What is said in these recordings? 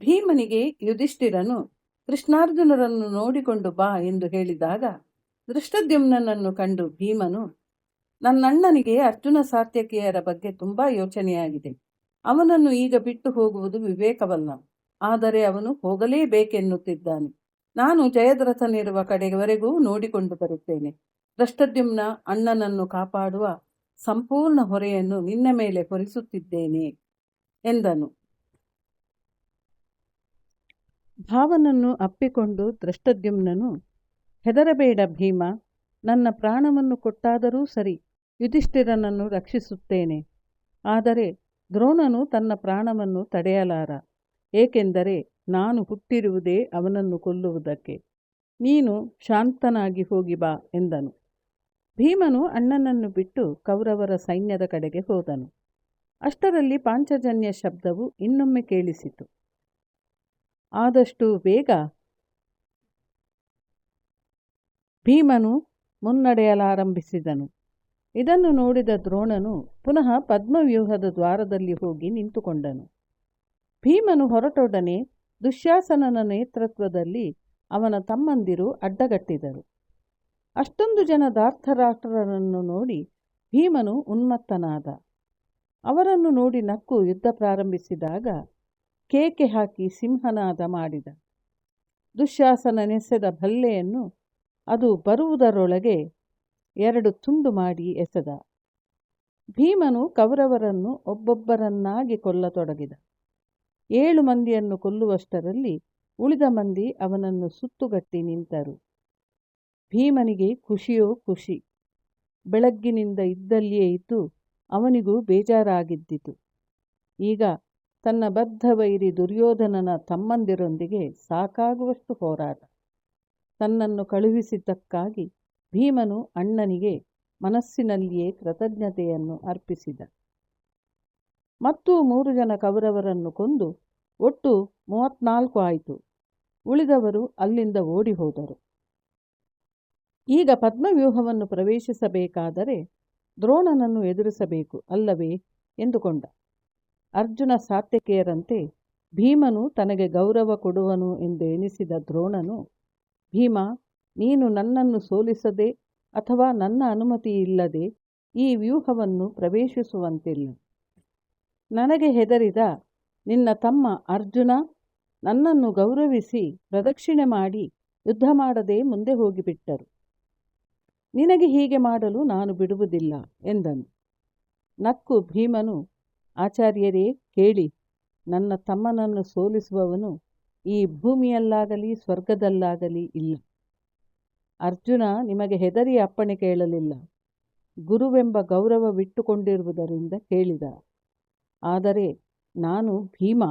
ಭೀಮನಿಗೆ ಯುಧಿಷ್ಠಿರನು, ಕೃಷ್ಣಾರ್ಜುನರನ್ನು ನೋಡಿಕೊಂಡು ಬಾ ಎಂದು ಹೇಳಿದಾಗ ದೃಷ್ಟದ್ಯುಮ್ನನ್ನು ಕಂಡು ಭೀಮನು, ನನ್ನಣ್ಣನಿಗೆ ಅರ್ಜುನ ಸಾತ್ಯಕಿಯರ ಬಗ್ಗೆ ತುಂಬಾ ಯೋಚನೆಯಾಗಿದೆ. ಅವನನ್ನು ಈಗ ಬಿಟ್ಟು ಹೋಗುವುದು ವಿವೇಕವಲ್ಲ, ಆದರೆ ಅವನು ಹೋಗಲೇಬೇಕೆನ್ನುತ್ತಿದ್ದಾನೆ. ನಾನು ಜಯದ್ರಥನಿರುವ ಕಡೆವರೆಗೂ ನೋಡಿಕೊಂಡು ಬರುತ್ತೇನೆ. ದೃಷ್ಟದ್ಯುಮ್ನ ಅಣ್ಣನನ್ನು ಕಾಪಾಡುವ ಸಂಪೂರ್ಣ ಹೊರೆಯನ್ನು ನಿನ್ನ ಮೇಲೆ ಹೊರಿಸುತ್ತಿದ್ದೇನೆ ಎಂದನು. ಭಾವನನ್ನು ಅಪ್ಪಿಕೊಂಡು ದೃಷ್ಟದ್ಯುಮ್ನನು ಹೆದರಬೇಡ ಭೀಮ, ನನ್ನ ಪ್ರಾಣವನ್ನು ಕೊಟ್ಟಾದರೂ ಸರಿ, ಯುಧಿಷ್ಠಿರನನ್ನು ರಕ್ಷಿಸುತ್ತೇನೆ. ಆದರೆ ದ್ರೋಣನು ತನ್ನ ಪ್ರಾಣವನ್ನು ತಡೆಯಲಾರ. ಏಕೆಂದರೆ ನಾನು ಹುಟ್ಟಿರುವುದೇ ಅವನನ್ನು ಕೊಲ್ಲುವುದಕ್ಕೆ. ನೀನು ಶಾಂತನಾಗಿ ಹೋಗಿ ಬಾ ಎಂದನು. ಭೀಮನು ಅಣ್ಣನನ್ನು ಬಿಟ್ಟು ಕೌರವರ ಸೈನ್ಯದ ಕಡೆಗೆ ಹೋದನು. ಅಷ್ಟರಲ್ಲಿ ಪಾಂಚಜನ್ಯ ಶಬ್ದವು ಇನ್ನೊಮ್ಮೆ ಕೇಳಿಸಿತು. ಆದಷ್ಟು ಬೇಗ ಭೀಮನು ಮುನ್ನಡೆಯಲಾರಂಭಿಸಿದನು. ಇದನ್ನು ನೋಡಿದ ದ್ರೋಣನು ಪುನಃ ಪದ್ಮವ್ಯೂಹದ ದ್ವಾರದಲ್ಲಿ ಹೋಗಿ ನಿಂತುಕೊಂಡನು. ಭೀಮನು ಹೊರಟೊಡನೆ ದುಶ್ಯಾಸನನ ನೇತೃತ್ವದಲ್ಲಿ ಅವನ ತಮ್ಮಂದಿರು ಅಡ್ಡಗಟ್ಟಿದರು. ಅಷ್ಟೊಂದು ಜನ ದಾರ್ಥರಾಷ್ಟ್ರರನ್ನು ನೋಡಿ ಭೀಮನು ಉನ್ಮತ್ತನಾದ. ಅವರನ್ನು ನೋಡಿ ನಕ್ಕು ಯುದ್ಧ ಪ್ರಾರಂಭಿಸಿದಾಗ ಕೇಕೆ ಹಾಕಿ ಸಿಂಹನಾದ ಮಾಡಿದ. ದುಶ್ಯಾಸನನೆಸೆದ ಭಲ್ಲೆಯನ್ನು ಅದು ಬರುವುದರೊಳಗೆ ಎರಡು ತುಂಡು ಮಾಡಿ ಎಸೆದ. ಭೀಮನು ಕೌರವರನ್ನು ಒಬ್ಬೊಬ್ಬರನ್ನಾಗಿ ಕೊಲ್ಲತೊಡಗಿದ. ಏಳು ಮಂದಿಯನ್ನು ಕೊಲ್ಲುವಷ್ಟರಲ್ಲಿ ಉಳಿದ ಮಂದಿ ಅವನನ್ನು ಸುತ್ತುಗಟ್ಟಿ ನಿಂತರು. ಭೀಮನಿಗೆ ಖುಷಿಯೋ ಖುಷಿ. ಬೆಳಗ್ಗಿನಿಂದ ಇದ್ದಲ್ಲಿಯೇ ಇದ್ದು ಅವನಿಗೂ ಬೇಜಾರಾಗಿದ್ದಿತು. ಈಗ ತನ್ನ ಬದ್ಧ ವೈರಿ ದುರ್ಯೋಧನನ ತಮ್ಮಂದಿರೊಂದಿಗೆ ಸಾಕಾಗುವಷ್ಟು ಹೋರಾಟ. ತನ್ನನ್ನು ಕಳುಹಿಸಿದ್ದಕ್ಕಾಗಿ ಭೀಮನು ಅಣ್ಣನಿಗೆ ಮನಸ್ಸಿನಲ್ಲಿಯೇ ಕೃತಜ್ಞತೆಯನ್ನು ಅರ್ಪಿಸಿದ. ಮತ್ತು ಮೂರು ಜನ ಕೌರವರನ್ನು ಕೊಂದು ಒಟ್ಟು ಮೂವತ್ನಾಲ್ಕು ಆಯಿತು. ಉಳಿದವರು ಅಲ್ಲಿಂದ ಓಡಿ ಹೋದರು. ಈಗ ಪದ್ಮವ್ಯೂಹವನ್ನು ಪ್ರವೇಶಿಸಬೇಕಾದರೆ ದ್ರೋಣನನ್ನು ಎದುರಿಸಬೇಕು ಅಲ್ಲವೇ? ಎಂದುಕೊಂಡ. ಅರ್ಜುನ ಸಾತ್ಯಕೆಯರಂತೆ ಭೀಮನು ತನಗೆ ಗೌರವ ಕೊಡುವನು ಎಂದು ಎನಿಸಿದ ದ್ರೋಣನು, ಭೀಮ, ನೀನು ನನ್ನನ್ನು ಸೋಲಿಸದೆ ಅಥವಾ ನನ್ನ ಅನುಮತಿ ಇಲ್ಲದೆ ಈ ವ್ಯೂಹವನ್ನು ಪ್ರವೇಶಿಸುವಂತಿಲ್ಲ. ನನಗೆ ಹೆದರಿದ ನಿನ್ನ ತಮ್ಮ ಅರ್ಜುನ ನನ್ನನ್ನು ಗೌರವಿಸಿ ಪ್ರದಕ್ಷಿಣೆ ಮಾಡಿ ಯುದ್ಧ ಮಾಡದೆ ಮುಂದೆ ಹೋಗಿಬಿಟ್ಟರು. ನಿನಗೆ ಹೀಗೆ ಮಾಡಲು ನಾನು ಬಿಡುವುದಿಲ್ಲ ಎಂದನು. ನಕ್ಕು ಭೀಮನು ಆಚಾರ್ಯರೇ ಕೇಳಿ, ನನ್ನ ತಮ್ಮನನ್ನು ಸೋಲಿಸುವವನು ಈ ಭೂಮಿಯಲ್ಲಾಗಲಿ, ಸ್ವರ್ಗದಲ್ಲಾಗಲಿ ಇಲ್ಲ. ಅರ್ಜುನ ನಿಮಗೆ ಹೆದರಿ ಅಪ್ಪಣೆ ಕೇಳಲಿಲ್ಲ. ಗುರುವೆಂಬ ಗೌರವವಿಟ್ಟುಕೊಂಡಿರುವುದರಿಂದ ಕೇಳಿದ. ಆದರೆ ನಾನು ಭೀಮ,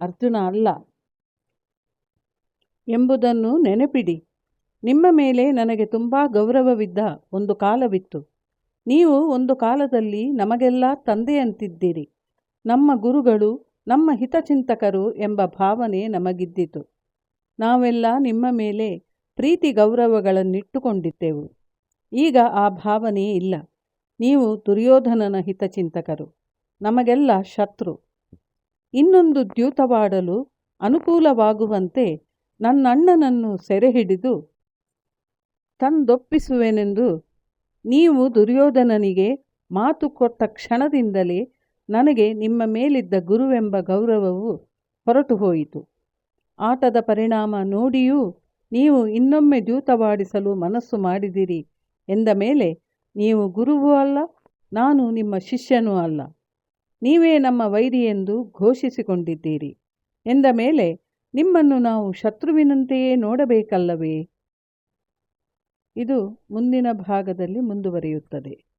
ಅರ್ಜುನ ಅಲ್ಲ. ಎಂಬುದನ್ನು ನೆನಪಿಡಿ. ನಿಮ್ಮ ಮೇಲೆ ನನಗೆ ತುಂಬ ಗೌರವವಿದ್ದ ಒಂದು ಕಾಲವಿತ್ತು. ನೀವು ಒಂದು ಕಾಲದಲ್ಲಿ ನಮಗೆಲ್ಲ ತಂದೆಯಂತಿದ್ದೀರಿ. ನಮ್ಮ ಗುರುಗಳು, ನಮ್ಮ ಹಿತಚಿಂತಕರು ಎಂಬ ಭಾವನೆ ನಮಗಿದ್ದಿತು. ನಾವೆಲ್ಲ ನಿಮ್ಮ ಮೇಲೆ ಪ್ರೀತಿ ಗೌರವಗಳನ್ನಿಟ್ಟುಕೊಂಡಿದ್ದೆವು. ಈಗ ಆ ಭಾವನೆ ಇಲ್ಲ. ನೀವು ದುರ್ಯೋಧನನ ಹಿತಚಿಂತಕರು. ನಮಗೆಲ್ಲ ಶತ್ರು. ಇನ್ನೊಂದು ದ್ಯೂತವಾಡಲು ಅನುಕೂಲವಾಗುವಂತೆ ನನ್ನಣ್ಣನನ್ನು ಸೆರೆ ಹಿಡಿದು ತಂದೊಪ್ಪಿಸುವೆನೆಂದು ನೀವು ದುರ್ಯೋಧನನಿಗೆ ಮಾತು ಕೊಟ್ಟ ಕ್ಷಣದಿಂದಲೇ ನನಗೆ ನಿಮ್ಮ ಮೇಲಿದ್ದ ಗುರುವೆಂಬ ಗೌರವವು ಹೊರಟು ಹೋಯಿತು. ಆಟದ ಪರಿಣಾಮ ನೋಡಿಯೂ ನೀವು ಇನ್ನೊಮ್ಮೆ ದ್ಯೂತವಾಡಿಸಲು ಮನಸ್ಸು ಮಾಡಿದಿರಿ ಎಂದ ಮೇಲೆ, ನೀವು ಗುರುವೂ ಅಲ್ಲ, ನಾನು ನಿಮ್ಮ ಶಿಷ್ಯನೂ ಅಲ್ಲ. ನೀವೇ ನಮ್ಮ ವೈರಿ ಎಂದು ಘೋಷಿಸಿಕೊಂಡಿದ್ದೀರಿ. ಎಂದ ಮೇಲೆ, ನಿಮ್ಮನ್ನು ನಾವು ಶತ್ರುವಿನಂತೆಯೇ ನೋಡಬೇಕಲ್ಲವೇ? ಇದು ಮುಂದಿನ ಭಾಗದಲ್ಲಿ ಮುಂದುವರಿಯುತ್ತದೆ.